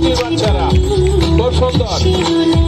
কি বাচ্চারা। খুব সুন্দর